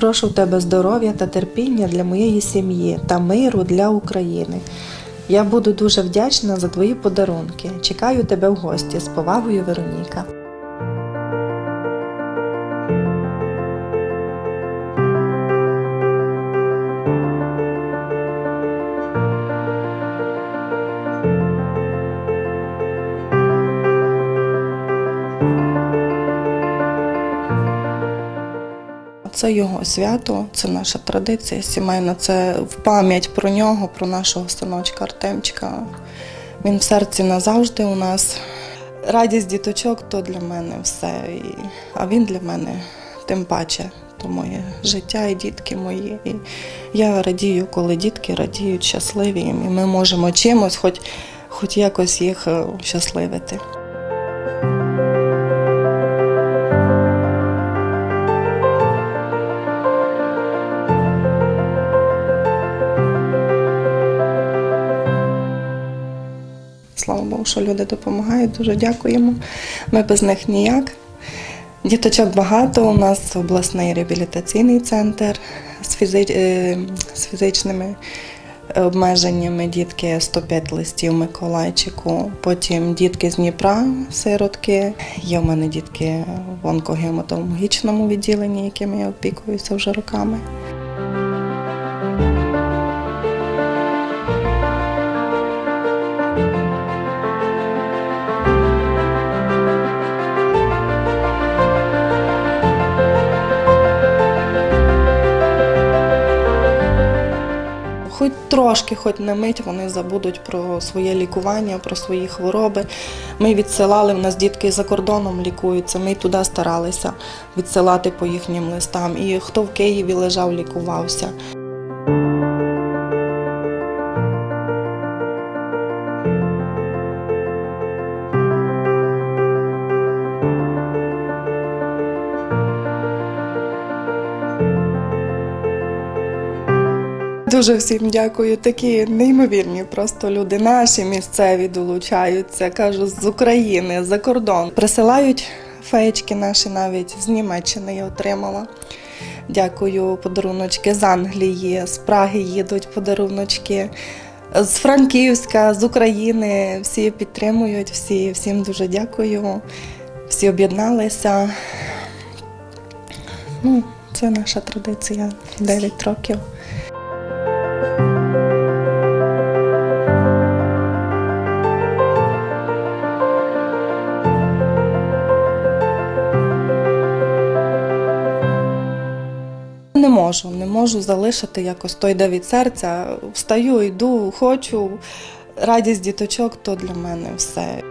Прошу в тебе здоров'я та терпіння для моєї сім'ї та миру для України. Я буду дуже вдячна за твої подарунки. Чекаю тебе в гості з повагою, Вероніка. Це його свято, це наша традиція сімейна. Це в пам'ять про нього, про нашого синочка Артемчика. Він в серці назавжди у нас. Радість діточок то для мене все. А він для мене тим паче. То моє життя і дітки мої. І я радію, коли дітки радіють, щасливі, і ми можемо чимось, хоч, хоч якось їх е, щасливити. Слава Богу, що люди допомагають. Дуже дякуємо. Ми без них ніяк. Діточок багато. У нас обласний реабілітаційний центр з, фізи- е, з фізичними обмеженнями. Дітки 105 листів Миколайчику. Потім дітки з Дніпра, сиротки. Є в мене дітки в онкогематологічному відділенні, якими я опікуюся вже роками. Хоч трошки, хоч на мить вони забудуть про своє лікування, про свої хвороби. Ми відсилали, в нас дітки за кордоном лікуються, ми туди старалися відсилати по їхнім листам. І хто в Києві лежав, лікувався. Дуже всім дякую. Такі неймовірні просто люди. Наші місцеві долучаються. Кажу, з України, за кордон. Присилають феєчки наші навіть з Німеччини я отримала. Дякую, подаруночки з Англії, з Праги їдуть подаруночки. З Франківська, з України всі підтримують, всі, всім дуже дякую. Всі об'єдналися. Ну, це наша традиція 9 років. Не можу, не можу залишити якось той де від серця. Встаю, йду, хочу. Радість діточок то для мене все.